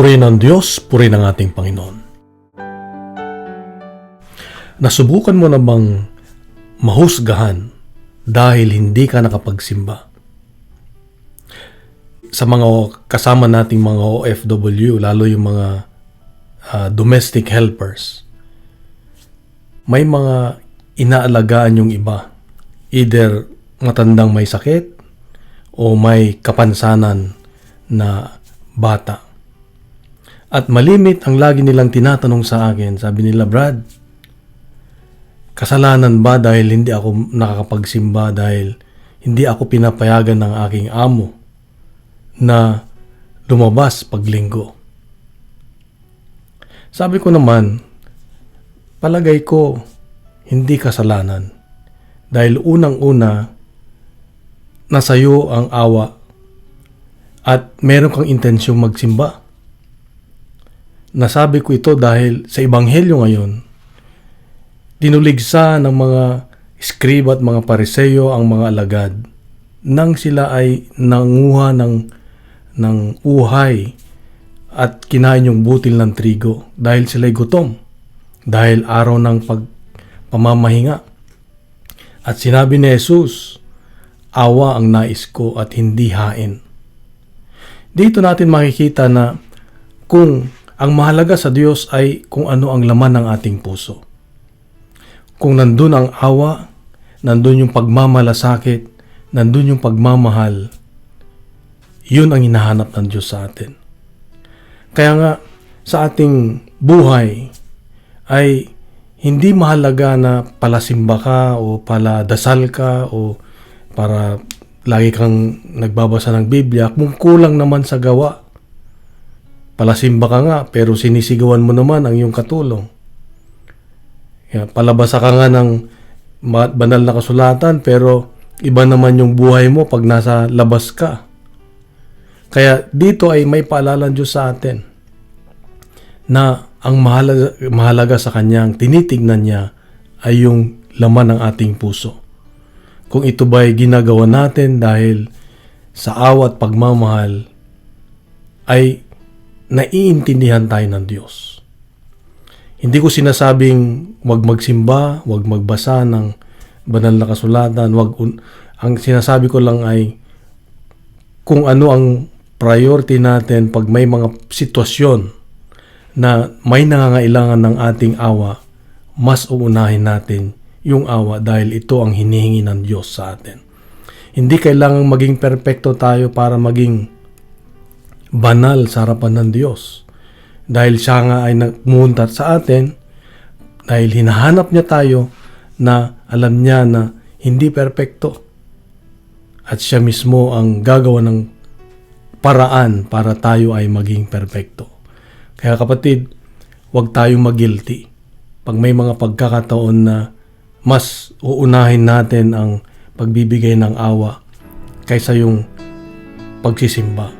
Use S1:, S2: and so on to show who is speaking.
S1: Puri ng Diyos, puri ng ating Panginoon. Nasubukan mo na bang mahusgahan dahil hindi ka nakapagsimba? Sa mga kasama nating mga OFW, lalo yung mga ah, domestic helpers, may mga inaalagaan yung iba. Either matandang may sakit o may kapansanan na bata. At malimit ang lagi nilang tinatanong sa akin. Sabi nila, Brad, kasalanan ba dahil hindi ako nakakapagsimba dahil hindi ako pinapayagan ng aking amo na lumabas paglinggo? Sabi ko naman, palagay ko hindi kasalanan dahil unang-una nasa iyo ang awa at meron kang intensyong magsimba. Nasabi ko ito dahil sa Ebanghelyo ngayon, dinuligsa ng mga skriba at mga pariseyo ang mga alagad nang sila ay nanguha ng, ng uhay at kinain yung butil ng trigo dahil sila'y gutom dahil araw ng pagpamamahinga. At sinabi ni Jesus, awa ang nais ko at hindi hain. Dito natin makikita na kung ang mahalaga sa Diyos ay kung ano ang laman ng ating puso. Kung nandun ang awa, nandun yung pagmamalasakit, nandun yung pagmamahal, yun ang hinahanap ng Diyos sa atin. Kaya nga, sa ating buhay ay hindi mahalaga na palasimba ka o pala dasal ka o para lagi kang nagbabasa ng Biblia kung kulang naman sa gawa Palasimba ka nga, pero sinisigawan mo naman ang iyong katulong. Kaya, palabasa ka nga ng banal na kasulatan, pero iba naman yung buhay mo pag nasa labas ka. Kaya dito ay may paalala ng Diyos sa atin na ang mahalaga, mahalaga sa Kanyang tinitignan niya ay yung laman ng ating puso. Kung ito ba ay ginagawa natin dahil sa awat pagmamahal ay naiintindihan tayo ng Diyos. Hindi ko sinasabing wag magsimba, wag magbasa ng banal na kasulatan, wag un- ang sinasabi ko lang ay kung ano ang priority natin pag may mga sitwasyon na may nangangailangan ng ating awa, mas uunahin natin yung awa dahil ito ang hinihingi ng Diyos sa atin. Hindi kailangang maging perpekto tayo para maging banal sa harapan ng Diyos. Dahil siya nga ay nagmuntat sa atin, dahil hinahanap niya tayo na alam niya na hindi perpekto. At siya mismo ang gagawa ng paraan para tayo ay maging perpekto. Kaya kapatid, huwag tayong magilty. Pag may mga pagkakataon na mas uunahin natin ang pagbibigay ng awa kaysa yung pagsisimba